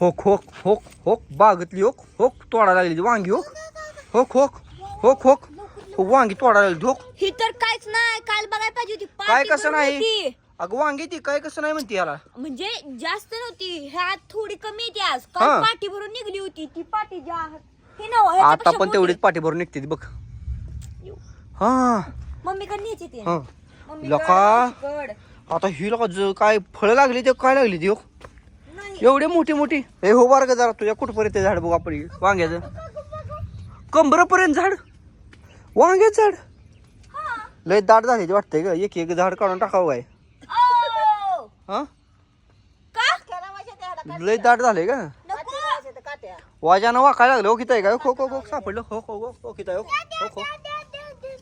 होक होक होक होक बागतली होक होक तोडा लागली ती वांगी होक. होक होक होक होक वांगी तोडा लागली होक. ही तर काहीच नाही काल बघायला पाहिजे होती काय पाटी कसं नाही? होती. अगं वांगी ती काय कसं नाही म्हणते याला? म्हणजे जास्त नव्हती ह्यात थोडी कमी येते आज. हा. काल पाटी भरून निघली होती ती ज्या हे नव आता पण तेवढीच पाठी भरून निघते ती बघ. हा. मम्मी कडे न्यायची ती. हा. लका. आता ही लोक ज- काय फळं लागली ते काय लागली ती एवढे मोठी मोठी? हे हो बार जरा तुझ्या कुठपर्यंत झाड बघ आपण वांग्याचं. कंबरपर्यंत झाड? वांग्याचं झाड? लय दाट झाली वाटतंय ग. एक एक झाड काढून टाकावं काय? हा? लय दाट झाले का वाजानं वाकायला लागलं. हो, ओकित आहे का खो खो खो सापडलं. हो, हो, खो खो खो ओकित आहे? खो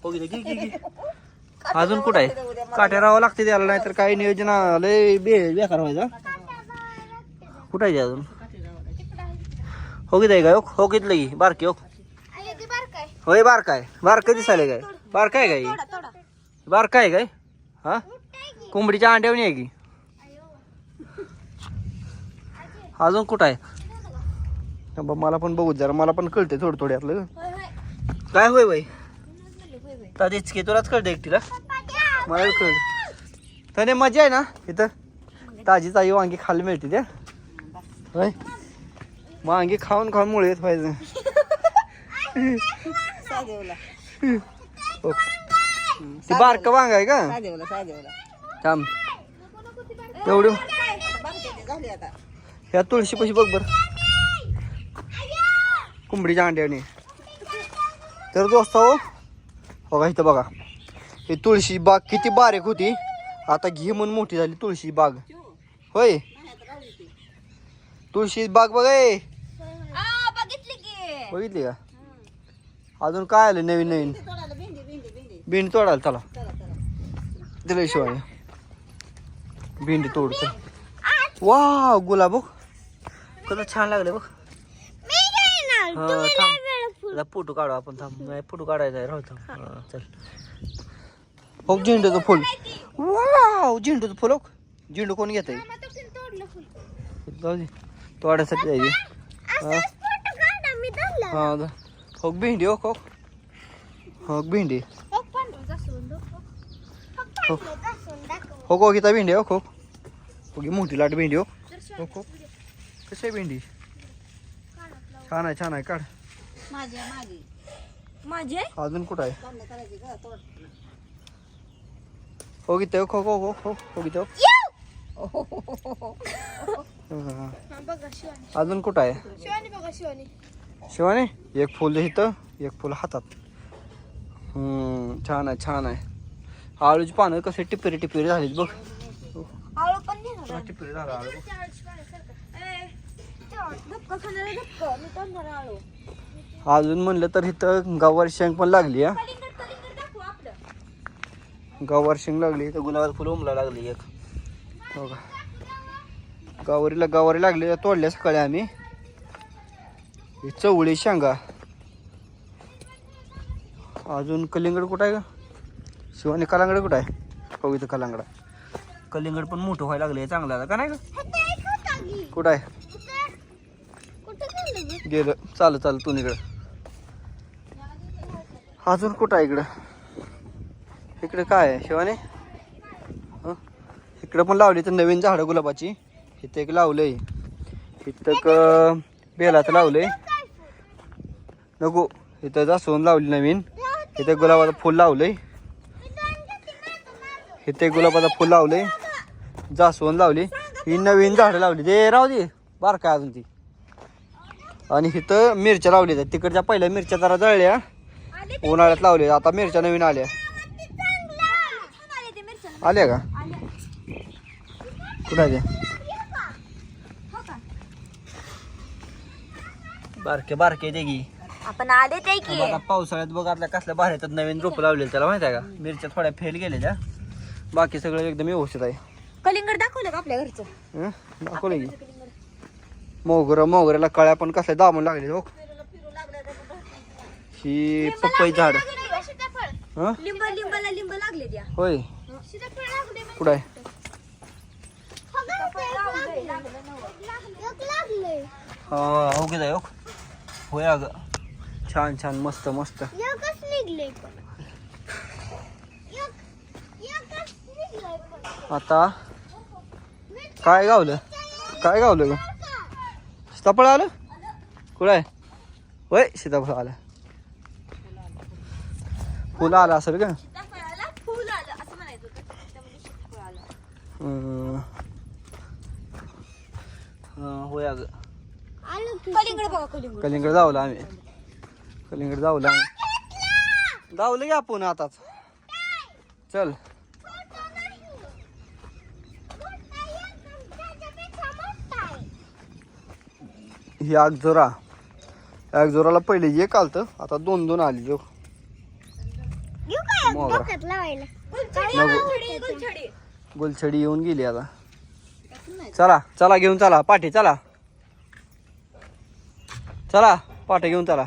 खो अजून कुठं आहे? काट्या राहावं लागते त्याला नाहीतर काही नियोजन लय बे बेकार व्हायचा कुठं आहे अजून? हो किती आहे का हो कितलं की? बारकी हो होय बारका आहे. बारकं दिसायला काय? बारका आहे काय? थोडा थोडा बारका आहे काय? हा? कोंबडीच्या अंड्यावणी आहे की? अजून कुठं आहे? थांबा, मला पण बघू जरा. मला पण कळते थोडं थोडं होय काय होय बाई? ताजीच की तुलाच कळतं एकटीला. मला कळत त्याने मजा आहे ना इथं? ताजी ताजी वांगी खायला मिळते त्या होय? वांगी खाऊन खाऊन मुळे येत पाहिजे. ती बारका वांग आहे का? थांब. एवढं ह्या तुळशी पशी बघ बर. कोंबडीच्या अंड्याने. तर दोस्त हो बघा इथं बघा. ही तुळशी बाग किती बारीक होती. आता घे म्हणून मोठी झाली तुळशी बाग. होय? तुळशी बाग बघ ए. आ बघितली की. बघितली का? अजून काय आलं नवीन नवीन? भेंडी तोडायला चला. दिलं शिवाय. भेंडी तोड चल. वा गुलाब बघ. कलर छान लागले बघ. हा, थांब. जरा फोटो काढू आपण थांब. नाही फोटो काढायचा आहे राहू थांब. हा, चल. हो झेंडूचं फुल. वाव झेंडूचं फुल हो झेंडू कोण घेत आहे जाऊ दे. तोडायसाठी जायचे. हा. हा. हो भेंडी हो हो हो भेंडी. हो हो हो घेता भेंडी हो हो हो घे मोठी लाट भेंडी हो. हो हो कशी आहे भेंडी? छान आहे छान आहे काढ. माझे अजून कुठं आहे? हो गीत हो हो हो. हो. अजून कुठं आहे? शिवानी एक फुल इथं एक फुल हातात. हम्म छान आहे छान आहे. आळूची पानं कसे टिपेरी टिपेरी झालीत बघ. आळू पण घेणार टिपेरी झाला आळू धक्का खाणार धक्का मी करणार आळू अजून म्हणलं तर इथं गवार शेंग पण लागली हा. कलिंगड कलिंगड दाखवू आपलं गवार शेंग लागली तर गुलाबाचं फुल उमला लागली एक. हो का गावारीला गावारी लागली त्या तोडल्या सकाळी आम्ही. चवळी शेंगा. अजून कलिंगड कुठं आहे का शिवानी कलांगड कुठं आहे? इथं कलांगडा. कलिंगड पण मोठं व्हायला लागले चांगलं आता का नाही का कुठं आहे? गेलं चालू चालू तू इकडं अजून कुठं आहे इकडं? इकडे काय आहे शिवाने? इकडं पण लावली तर नवीन झाडं गुलाबाची. इथं एक लावलंय. इथं एक बेलाचं लावलंय. नको इथं जास्वंद लावली नवीन. इथं गुलाबाचं फुल लावलंय. इथं एक गुलाबाचं फुल लावलंय. जास्वंद लावली ही नवीन झाडं लावली. ते राहू दे. बार काय अजून ती. आणि इथं मिरच्या लावल्या आहेत तिकडच्या पहिल्या मिरच्या जरा जळल्या. उन्हाळ्यात लावल्या आता मिरच्या नवीन आल्या. आल्या का? कुठं आहे त्या हो का बारके बारके ते की. आपण आले ते की. आता पावसाळ्यात बघ आपल्या कसल्या बाहेर येतात नवीन रोपं लावलेली त्याला माहिती आहे का? मिरच्या थोड्या फेल गेल्या त्या बाकी सगळं एकदम व्यवस्थित आहे. कलिंगड दाखवलं का आपल्या घरचं? हं? दाखवलं की. मोगरं मोगऱ्याला कळ्या पण कसल्या दाबून लागले हो. ही पपई झाड. हं? लिंब लिंबाला लिंब लागले त्या. होय. कुठं आहे? हा हो की जाय होय अगं छान छान मस्त मस्त. एकच निघले आता? काय गावलं? काय गावलं ग? सीताफळ आलं? कुठं आहे? होय सीताफळ आलं. फुलं आलं असेल का हा, होय अगं कलिंगड बघा कलिंगड. कलिंगड जावलं आम्ही. कलिंगड जावलं आम्ही. जावलं की आपण आताच. चल. ही आग जोरा आग जोराला पहिले एक आलतं आता दोन दोन आली जो गुलछडी येऊन गेली आता. चला चला घेऊन चला. पाठी चला. चला पाठी घेऊन चला.